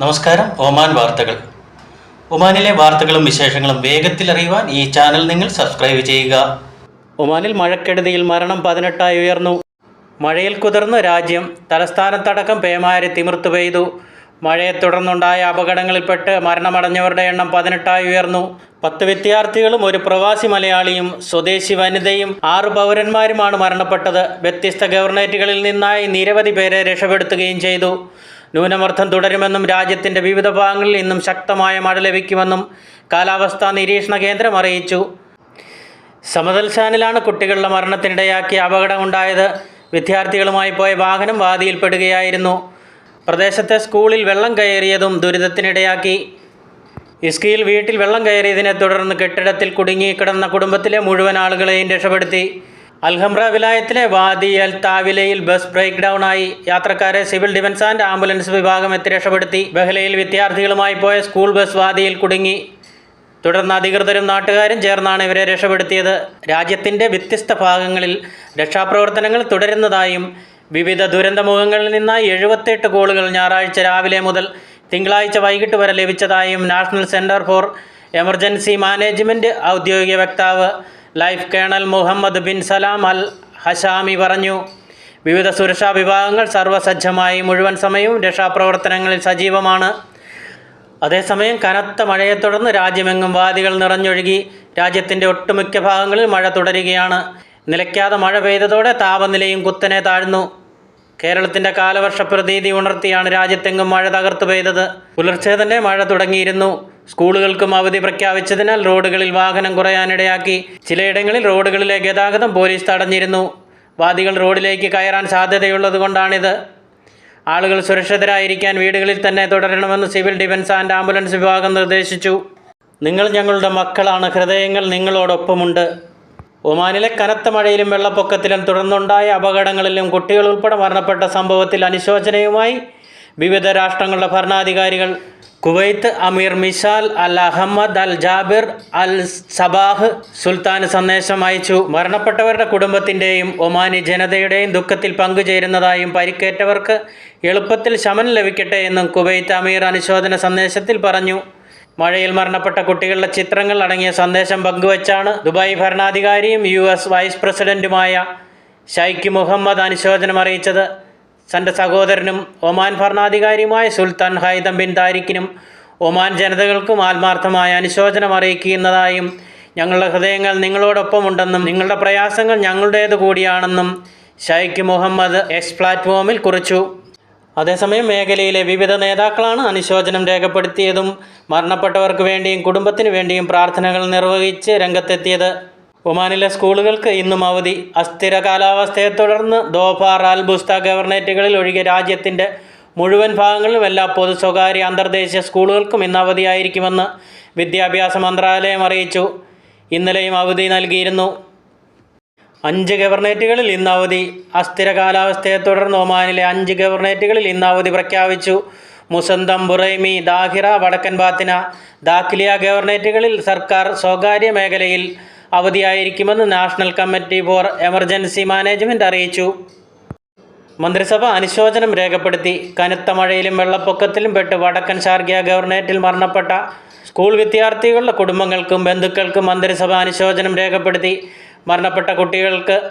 നമസ്കാരം. ഒമാൻ വാർത്തകൾ. ഒമാനിലെ വാർത്തകളും വിശേഷങ്ങളും വേഗത്തിൽ അറിയുവാൻ ഈ ചാനൽ നിങ്ങൾ സബ്സ്ക്രൈബ് ചെയ്യുക. ഒമാനിൽ മഴക്കെടുതിയിൽ മരണം പതിനെട്ടായി ഉയർന്നു. മഴയിൽ കുതിർന്ന് രാജ്യം തലസ്ഥാനത്തടക്കം പേമാരി തിമിർത്തു പെയ്തു. മഴയെ തുടർന്നുണ്ടായ അപകടങ്ങളിൽപ്പെട്ട് മരണമടഞ്ഞവരുടെ എണ്ണം പതിനെട്ടായി ഉയർന്നു. പത്ത് വിദ്യാർത്ഥികളും ഒരു പ്രവാസി മലയാളിയും സ്വദേശി വനിതയും ആറു പൗരന്മാരുമാണ് മരണപ്പെട്ടത്. വ്യത്യസ്ത ഗവർണേറ്റുകളിൽ നിന്നായി നിരവധി പേരെ രക്ഷപ്പെടുത്തുകയും ചെയ്തു. ന്യൂനമർദ്ദം തുടരുമെന്നും രാജ്യത്തിന്റെ വിവിധ ഭാഗങ്ങളിൽ ഇന്നും ശക്തമായ മഴ ലഭിക്കുമെന്നും കാലാവസ്ഥാ നിരീക്ഷണ കേന്ദ്രം അറിയിച്ചു. സമതൽ ചാനലാണ് കുട്ടികളുടെ മരണത്തിനിടയാക്കിയ അപകടമുണ്ടായത്. വിദ്യാർത്ഥികളുമായി പോയ വാഹനം വാതിയിൽപ്പെടുകയായിരുന്നു പ്രദേശത്തെ സ്കൂളിൽ വെള്ളം കയറിയതും ദുരിതത്തിനിടയാക്കി. ഇസ്കിയിൽ വീട്ടിൽ വെള്ളം കയറിയതിനെ തുടർന്ന് കെട്ടിടത്തിൽ കുടുങ്ങി കിടന്ന കുടുംബത്തിലെ മുഴുവൻ ആളുകളെയും രക്ഷപ്പെടുത്തി. അൽഹംറ വിലായത്തിലെ വാദി അൽ താവിലയിൽ ബസ് ബ്രേക്ക് ഡൗൺ ആയി യാത്രക്കാരെ സിവിൽ ഡിഫൻസ് ആൻഡ് ആംബുലൻസ് വിഭാഗം എത്തി രക്ഷപ്പെടുത്തി. ബഹ്ലയിൽ വിദ്യാർത്ഥികളുമായി പോയ സ്കൂൾ ബസ് വാദിയിൽ കുടുങ്ങി. തുടർന്ന് അധികൃതരും നാട്ടുകാരും ചേർന്നാണ് ഇവരെ രക്ഷപ്പെടുത്തിയത്. രാജ്യത്തിന്റെ വ്യത്യസ്ത ഭാഗങ്ങളിൽ രക്ഷാപ്രവർത്തനങ്ങൾ തുടരുന്നതായും വിവിധ ദുരന്തമുഖങ്ങളിൽ നിന്നായി എഴുപത്തെട്ട് കോളുകൾ ഞായറാഴ്ച രാവിലെ മുതൽ തിങ്കളാഴ്ച വൈകിട്ട് വരെ ലഭിച്ചതായും National Centre for Emergency Management ഔദ്യോഗിക വക്താവ് life Colonel Muhammad bin Salam Al Hashami പറഞ്ഞു വിവിധ സുരക്ഷാ വിഭാഗങ്ങൾ സർവസജ്ജമായി മുഴുവൻ സമയവും രക്ഷാപ്രവർത്തനങ്ങളിൽ സജീവമാണ്. അതേസമയം കനത്ത മഴയെ തുടർന്ന് രാജ്യമെങ്ങും വാദികൾ നിറഞ്ഞൊഴുകി രാജ്യത്തിന്റെ ഒട്ടുമിക്ക ഭാഗങ്ങളിൽ മഴ തുടരുകയാണ്. നിലയ്ക്കാതെ മഴ പെയ്തതോടെ താപനിലയും കുത്തനെ താഴ്ന്നു. കേരളത്തിന്റെ കാലവർഷ പ്രതീതി ഉണർത്തിയാണ് രാജ്യത്തെങ്ങും മഴ തകർത്തു പെയ്തത് പുലർച്ചെ തന്നെ മഴ തുടങ്ങിയിരുന്നു. സ്കൂളുകൾക്കും അവധി പ്രഖ്യാപിച്ചതിനാൽ റോഡുകളിൽ വാഹനം കുറയാനിടയാക്കി. ചിലയിടങ്ങളിൽ റോഡുകളിലെ ഗതാഗതം പോലീസ് തടഞ്ഞിരുന്നു. വാദികൾ റോഡിലേക്ക് കയറാൻ സാധ്യതയുള്ളതുകൊണ്ടാണിത്. ആളുകൾ സുരക്ഷിതരായിരിക്കാൻ വീടുകളിൽ തന്നെ തുടരണമെന്ന് സിവിൽ ഡിഫൻസ് ആൻഡ് ആംബുലൻസ് വിഭാഗം നിർദ്ദേശിച്ചു. നിങ്ങൾ ഞങ്ങളുടെ മക്കളാണ്. ഹൃദയങ്ങൾ നിങ്ങളോടൊപ്പമുണ്ട്. ഒമാനിലെ കനത്ത മഴയിലും വെള്ളപ്പൊക്കത്തിലും തുടർന്നുണ്ടായ അപകടങ്ങളിലും കുട്ടികൾ ഉൾപ്പെടെ മരണപ്പെട്ട സംഭവത്തിൽ അനുശോചനയുമായി വിവിധ രാഷ്ട്രങ്ങളുടെ ഭരണാധികാരികൾ കുവൈത്ത് അമീർ Mishal Al Ahmad Al Jabir Al Sabah സുൽത്താൻ സന്ദേശം അയച്ചു. മരണപ്പെട്ടവരുടെ കുടുംബത്തിന്റെയും ഒമാനി ജനതയുടെയും ദുഃഖത്തിൽ പങ്കുചേരുന്നതായും പരിക്കേറ്റവർക്ക് എളുപ്പത്തിൽ ശമനം ലഭിക്കട്ടെ എന്നും കുവൈത്ത് അമീർ അനുശോചന സന്ദേശത്തിൽ പറഞ്ഞു. മഴയിൽ മരണപ്പെട്ട കുട്ടികളുടെ ചിത്രങ്ങൾ അടങ്ങിയ സന്ദേശം പങ്കുവച്ചാണ് ദുബായ് ഭരണാധികാരിയും യു വൈസ് പ്രസിഡന്റുമായ ഷൈഖ് മുഹമ്മദ് അനുശോചനം അറിയിച്ചത്. തന്റെ സഹോദരനും ഒമാൻ ഭരണാധികാരിയുമായ സുൽത്താൻ ഹൈദം ബിൻ താരിഖിനും ഒമാൻ ജനതകൾക്കും ആത്മാർത്ഥമായ അനുശോചനം അറിയിക്കുന്നതായും ഞങ്ങളുടെ ഹൃദയങ്ങൾ നിങ്ങളോടൊപ്പമുണ്ടെന്നും നിങ്ങളുടെ പ്രയാസങ്ങൾ ഞങ്ങളുടേത് കൂടിയാണെന്നും ഷൈഖ് മുഹമ്മദ് എക്സ് പ്ലാറ്റ്ഫോമിൽ കുറിച്ചു. അതേസമയം മേഖലയിലെ വിവിധ നേതാക്കളാണ് അനുശോചനം രേഖപ്പെടുത്തിയതും മരണപ്പെട്ടവർക്ക് വേണ്ടിയും കുടുംബത്തിന് വേണ്ടിയും പ്രാർത്ഥനകൾ നിർവഹിച്ച് രംഗത്തെത്തിയത്. ഒമാനിലെ സ്കൂളുകൾക്ക് ഇന്നും അവധി. അസ്ഥിര കാലാവസ്ഥയെ തുടർന്ന് ദോഫാർ അൽ ബുസ്ത ഗവർണറേറ്റുകളിൽ ഒഴികെ രാജ്യത്തിന്റെ മുഴുവൻ ഭാഗങ്ങളിലും എല്ലാ പൊതു സ്വകാര്യ അന്തർദേശീയ സ്കൂളുകൾക്കും ഇന്ന് അവധിയായിരിക്കുമെന്ന് വിദ്യാഭ്യാസ മന്ത്രാലയം അറിയിച്ചു. ഇന്നലെയും അവധി നൽകിയിരുന്നു. അഞ്ച് ഗവർണേറ്റുകളിൽ ഇന്ന് അവധി. അസ്ഥിര കാലാവസ്ഥയെ തുടർന്ന് ഒമാനിലെ അഞ്ച് ഗവർണേറ്റുകളിൽ ഇന്ന് അവധി പ്രഖ്യാപിച്ചു. മുസന്തം ബുറൈമി ദാഹിറ വടക്കൻ ബാത്തിന ദാഖിലിയ ഗവർണേറ്റുകളിൽ സർക്കാർ സ്വകാര്യ മേഖലയിൽ അവധിയായിരിക്കുമെന്ന് National Committee for Emergency Management അറിയിച്ചു. മന്ത്രിസഭ അനുശോചനം രേഖപ്പെടുത്തി. കനത്ത മഴയിലും വെള്ളപ്പൊക്കത്തിലും പെട്ട് വടക്കൻ ഷാർഗിയ ഗവർണേറ്റിൽ മരണപ്പെട്ട സ്കൂൾ വിദ്യാർത്ഥികളുടെ കുടുംബങ്ങൾക്കും ബന്ധുക്കൾക്കും മന്ത്രിസഭ അനുശോചനം രേഖപ്പെടുത്തി. മരണപ്പെട്ട കുട്ടികൾക്ക്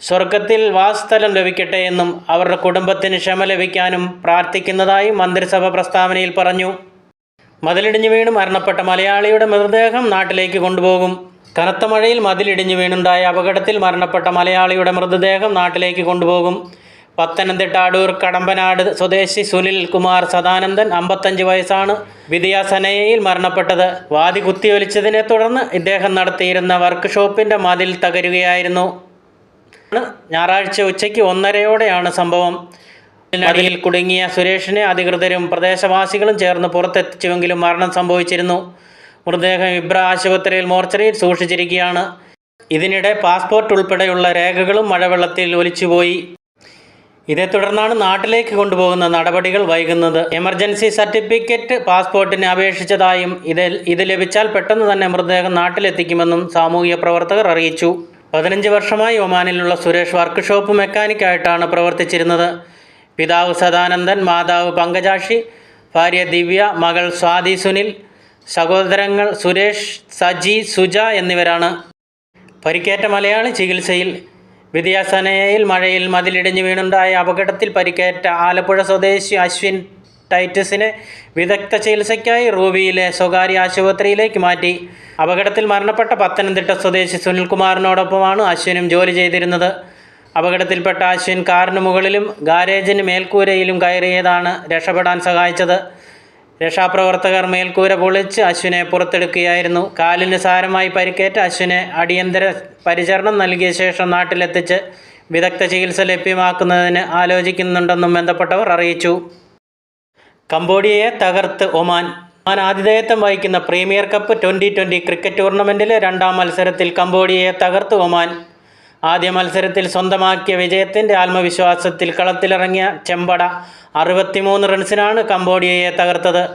സ്വർഗത്തിൽ വാസ്തലം ലഭിക്കട്ടെ എന്നും അവരുടെ കുടുംബത്തിന് ക്ഷമ ലഭിക്കാനും പ്രാർത്ഥിക്കുന്നതായും മന്ത്രിസഭ പ്രസ്താവനയിൽ പറഞ്ഞു. മതിലിടിഞ്ഞു വീണ് മരണപ്പെട്ട മലയാളിയുടെ മൃതദേഹം നാട്ടിലേക്ക് കൊണ്ടുപോകും. കനത്ത മഴയിൽ മതിലിടിഞ്ഞു വീണുണ്ടായ അപകടത്തിൽ മരണപ്പെട്ട മലയാളിയുടെ മൃതദേഹം നാട്ടിലേക്ക് കൊണ്ടുപോകും. പത്തനംതിട്ട അടൂർ കടമ്പനാട് സ്വദേശി സുനിൽ കുമാർ സദാനന്ദൻ അമ്പത്തഞ്ച് വയസ്സാണ്. വിദ്യാസനയയിൽ മരണപ്പെട്ടത്. വാതി കുത്തിയൊലിച്ചതിനെ തുടർന്ന് ഇദ്ദേഹം നടത്തിയിരുന്ന വർക്ക്ഷോപ്പിന്റെ മതിൽ തകരുകയായിരുന്നു. ഞായറാഴ്ച ഉച്ചയ്ക്ക് ഒന്നരയോടെയാണ് സംഭവം. നദിയിൽ കുടുങ്ങിയ സുരേഷിനെ അധികൃതരും പ്രദേശവാസികളും ചേർന്ന് പുറത്തെത്തിച്ചുവെങ്കിലും മരണം സംഭവിച്ചിരുന്നു. മൃതദേഹം ഇബ്ര ആശുപത്രിയിൽ മോർച്ചറിയിൽ സൂക്ഷിച്ചിരിക്കുകയാണ്. ഇതിനിടെ പാസ്പോർട്ട് ഉൾപ്പെടെയുള്ള രേഖകളും മഴവെള്ളത്തിൽ ഒലിച്ചുപോയി. ഇതേ തുടർന്നാണ് നാട്ടിലേക്ക് കൊണ്ടുപോകുന്ന നടപടികൾ വൈകുന്നത്. എമർജൻസി സർട്ടിഫിക്കറ്റ് പാസ്പോർട്ടിന് അപേക്ഷിച്ചതായും ഇത് ഇത് ലഭിച്ചാൽ പെട്ടെന്ന് തന്നെ മൃതദേഹം നാട്ടിലെത്തിക്കുമെന്നും സാമൂഹിക പ്രവർത്തകർ അറിയിച്ചു. പതിനഞ്ച് വർഷമായി ഒമാനിലുള്ള സുരേഷ് വർക്ക്ഷോപ്പ് മെക്കാനിക്കായിട്ടാണ് പ്രവർത്തിച്ചിരുന്നത്. പിതാവ് സദാനന്ദൻ മാതാവ് പങ്കജാക്ഷി ഭാര്യ ദിവ്യ മകൾ സ്വാതി സുനിൽ സഹോദരങ്ങൾ സുരേഷ് സജി സുജ എന്നിവരാണ്. പരിക്കേറ്റ മലയാളി ചികിത്സയിൽ വിദ്യാസനയിൽ മഴയിൽ മതിലിടിഞ്ഞു വീണുണ്ടായ അപകടത്തിൽ പരിക്കേറ്റ ആലപ്പുഴ സ്വദേശി അശ്വിൻ ടൈറ്റസിനെ വിദഗ്ധ ചികിത്സയ്ക്കായി റൂബിയിലെ സ്വകാര്യ ആശുപത്രിയിലേക്ക് മാറ്റി. അപകടത്തിൽ മരണപ്പെട്ട പത്തനംതിട്ട സ്വദേശി സുനിൽകുമാറിനോടൊപ്പമാണ് അശ്വിനും ജോലി ചെയ്തിരുന്നത്. അപകടത്തിൽപ്പെട്ട അശ്വിൻ കാറിന് മുകളിലും ഗാരേജിന് മേൽക്കൂരയിലും കയറിയതാണ് രക്ഷപ്പെടാൻ സഹായിച്ചത്. രക്ഷാപ്രവർത്തകർ മേൽക്കൂര പൊളിച്ച് അശ്വിനെ പുറത്തെടുക്കുകയായിരുന്നു. കാലിന് സാരമായി പരിക്കേറ്റ അശ്വിനെ അടിയന്തര പരിചരണം നൽകിയ ശേഷം നാട്ടിലെത്തിച്ച് വിദഗ്ധ ചികിത്സ ലഭ്യമാക്കുന്നതിന് ആലോചിക്കുന്നുണ്ടെന്നും ബന്ധപ്പെട്ടവർ അറിയിച്ചു. കംബോഡിയയെ തകർത്ത് ഒമാൻ. ഒമാൻ ആതിഥേയത്വം വഹിക്കുന്ന Premier Cup twenty twenty cricket ടൂർണമെന്റിലെ രണ്ടാം മത്സരത്തിൽ കംബോഡിയയെ തകർത്ത് ഒമാൻ. ആദ്യ മത്സരത്തിൽ സ്വന്തമാക്കിയ വിജയത്തിന്റെ ആത്മവിശ്വാസത്തിൽ കളത്തിലിറങ്ങിയ ചെമ്പട അറുപത്തിമൂന്ന് റൺസിനാണ് കംബോഡിയയെ തകർത്തത്.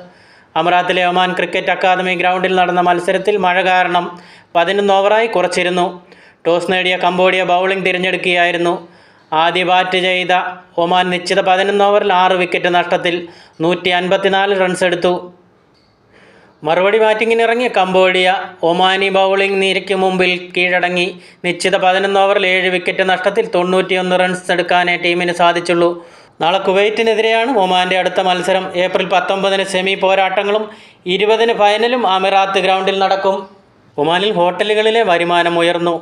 അമറാത്തിലെ ഒമാൻ ക്രിക്കറ്റ് അക്കാദമി ഗ്രൗണ്ടിൽ നടന്ന മത്സരത്തിൽ മഴ കാരണം പതിനൊന്ന് ഓവറായി കുറച്ചിരുന്നു. ടോസ് നേടിയ കംബോഡിയ ബൗളിംഗ് തിരഞ്ഞെടുക്കുകയായിരുന്നു. ആദ്യ ബാറ്റ് ചെയ്ത ഒമാൻ നിശ്ചിത പതിനൊന്ന് ഓവറിൽ ആറ് വിക്കറ്റ് നഷ്ടത്തിൽ നൂറ്റി അൻപത്തിനാല് റൺസ് എടുത്തു. മറുപടി ബാറ്റിങ്ങിനിറങ്ങിയ കംബോഡിയ ഒമാനി ബൗളിംഗ് നിരയ്ക്ക് മുമ്പിൽ കീഴടങ്ങി. നിശ്ചിത പതിനൊന്ന് ഓവറിൽ ഏഴ് വിക്കറ്റ് നഷ്ടത്തിൽ തൊണ്ണൂറ്റിയൊന്ന് റൺസ് എടുക്കാനേ ടീമിന് സാധിച്ചുള്ളൂ. നാളെ കുവൈറ്റിനെതിരെയാണ് ഒമാന്റെ അടുത്ത മത്സരം. ഏപ്രിൽ പത്തൊമ്പതിന് സെമി പോരാട്ടങ്ങളും ഇരുപതിന് ഫൈനലും അമിറാത്ത് ഗ്രൗണ്ടിൽ നടക്കും. ഒമാനിൽ ഹോട്ടലുകളിലെ വരുമാനം ഉയർന്നു.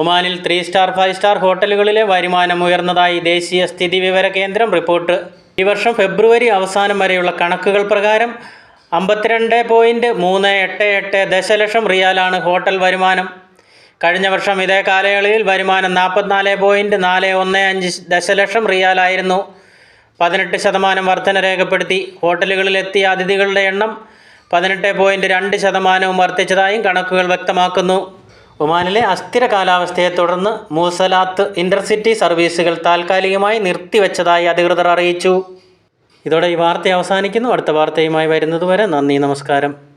ഒമാനിൽ ത്രീ സ്റ്റാർ ഫൈവ് സ്റ്റാർ ഹോട്ടലുകളിലെ വരുമാനം ഉയർന്നതായി ദേശീയ സ്ഥിതി വിവര കേന്ദ്രം റിപ്പോർട്ട്. ഈ വർഷം ഫെബ്രുവരി അവസാനം വരെയുള്ള കണക്കുകൾ പ്രകാരം അമ്പത്തിരണ്ട് പോയിന്റ് മൂന്ന് എട്ട് എട്ട് ദശലക്ഷം റിയാലാണ് ഹോട്ടൽ വരുമാനം. കഴിഞ്ഞ വർഷം ഇതേ കാലയളവിൽ വരുമാനം നാൽപ്പത്തിനാല് പോയിന്റ് നാല് ഒന്ന് അഞ്ച് ദശലക്ഷം റിയാലായിരുന്നു. പതിനെട്ട് ശതമാനം വർധന രേഖപ്പെടുത്തി. ഹോട്ടലുകളിലെത്തിയ അതിഥികളുടെ എണ്ണം പതിനെട്ട് പോയിന്റ് രണ്ട് ശതമാനവും വർദ്ധിച്ചതായും കണക്കുകൾ വ്യക്തമാക്കുന്നു. ഒമാനിലെ അസ്ഥിര കാലാവസ്ഥയെ തുടർന്ന് മൂസലാത്ത് ഇന്റർസിറ്റി സർവീസുകൾ താൽക്കാലികമായി നിർത്തിവെച്ചതായി അധികൃതർ അറിയിച്ചു. ഇതോടെ ഈ വാർത്ത അവസാനിക്കുന്നു. അടുത്ത വാർത്തയുമായി വരുന്നതുവരെ നന്ദി നമസ്കാരം.